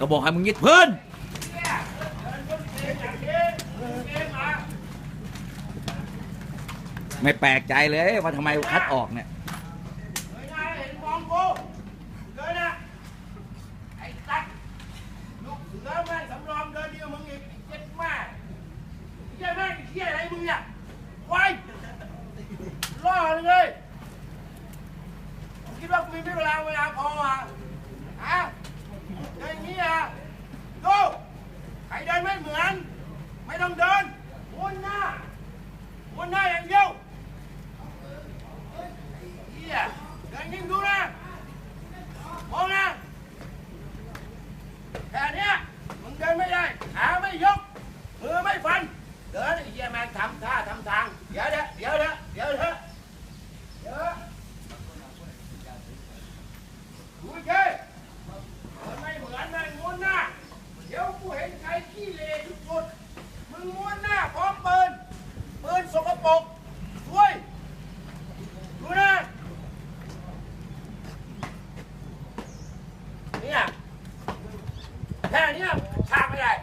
ก็บอกให้มึงยึดเพื่อนไม่แปลกใจเลยว่าทำไมคัดออกเนี่ยล่อเลยคิดว่ากูมีเวลาเวลาพออ่ ไม่ยก มือไม่ฟัน เดี๋ยวยี่ยแมงทำท่าทำทาง เดี๋ยวเดี๋ยวเดี๋ยวเดี๋ยวเดี๋ยวเดี๋วดูเจ้มันไม่เหมือนมันม้วนหน้า เดี๋ยวกูเห็นใครขี้เลทุกคนมึงม้วนหน้าพร้อมปืนปืนสกปรกช่วยดูนะเนี่ยแค่นี้